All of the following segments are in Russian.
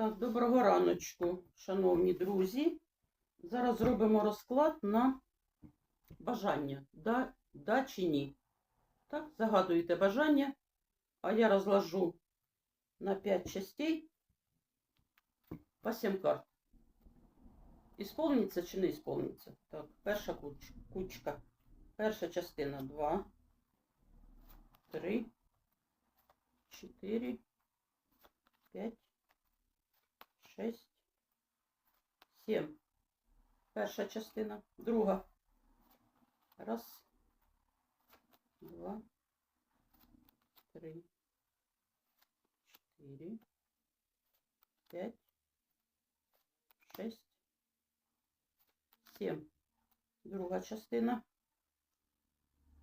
Так, доброго раночку, шановні друзі. Зараз зробимо розклад на бажання. Да, да чи ні. Так, загадуєте бажання, а я розложу на 5 частей по 7 карт. Ісполниться чи не ісполниться? Так, перша кучка. Перша частина 2, 3, 4, 5, 6, 7. Перша частина. Друга. Раз, два, три, чотири, п'ять, шесть, сім. Друга частина.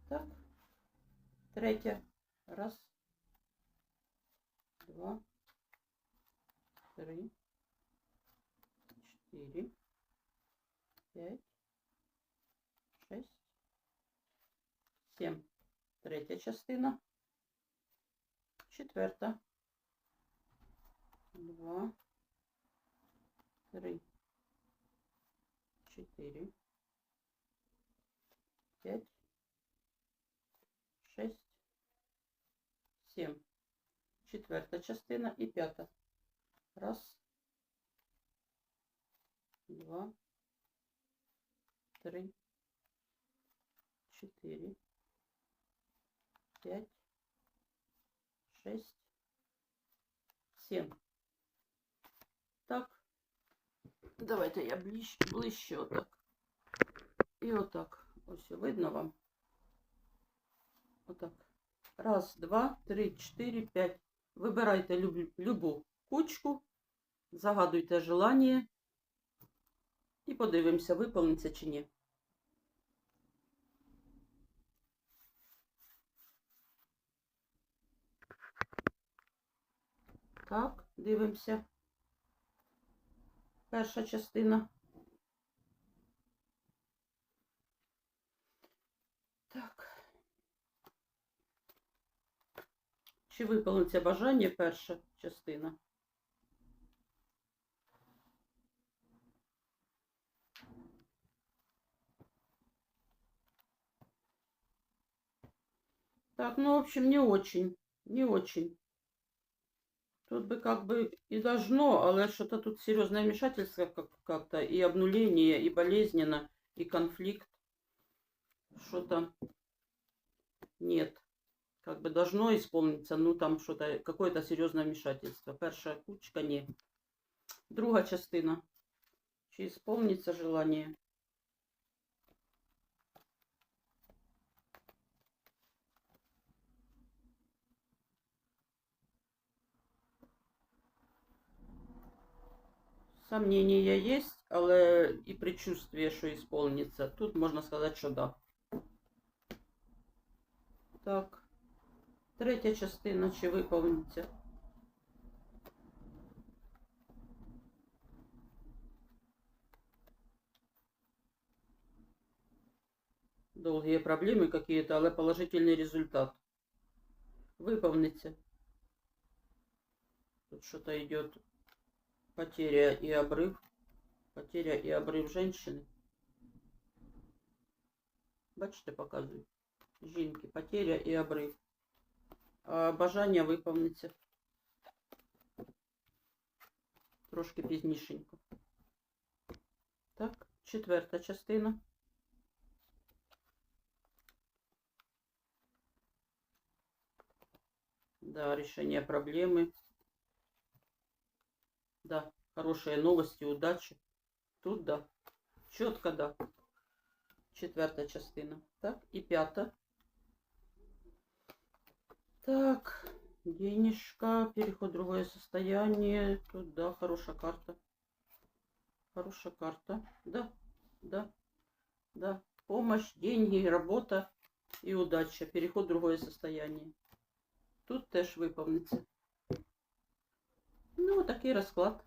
Так. Третя. Раз, два, три, четыре, пять, шесть, сім. Третя частина. Четверта. Два, три, чотири, п'ять, шесть, сім. Четверта частина і п'ята. Раз, два, три, четыре, пять, шесть, семь. Так. Давайте я ближче, ближче отак. І отак. Ось видно вам. Отак. Раз, два, три, чотири, п'ять. Вибирайте люб, любу кучку, загадуйте желання і подивимося, виповниться чи ні. Так, дивимося. Перша частина. Так. Чи виповниться бажання перша частина? Так, ну, в общем, не очень. Не очень. Тут бы как бы и должно, але что-то тут серьезное вмешательство как- как-то, и обнуление, и болезненно, и конфликт. Что-то нет. Как бы должно исполниться, ну там что-то, какое-то серьезное вмешательство. Перша кучка не. Друга частина. Чи исполнится желание? Сомнения есть, але і предчувствие, що исполнится. Тут можна сказати, що да. Так. Третя частина чи виповниться. Долгие проблемы какие-то, але положительный результат. Выполнится. Тут что-то идет потеря и обрыв. Потеря и обрыв женщины. Бачите, показую. Жінки, потеря і обрив. А бажання виповниться. Трошки пізнішенько. Так, четверта частина. Да, решение проблемы. да, хорошие новости, удачи. Тут да. Четко да. Четверта частина. Так, і п'ята. Так, денежка, переход в другое состояние. Тут, да, хорошая карта. Хорошая карта. Да, да, да. Помощь, деньги, работа и удача. Переход в другое состояние. Тут теж виповниться. Ну, такий розклад.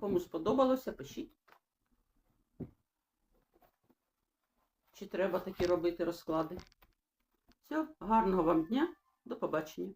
Кому сподобалося, пишіть. Чи треба такі робити розклади? Все, гарного вам дня, до побачення.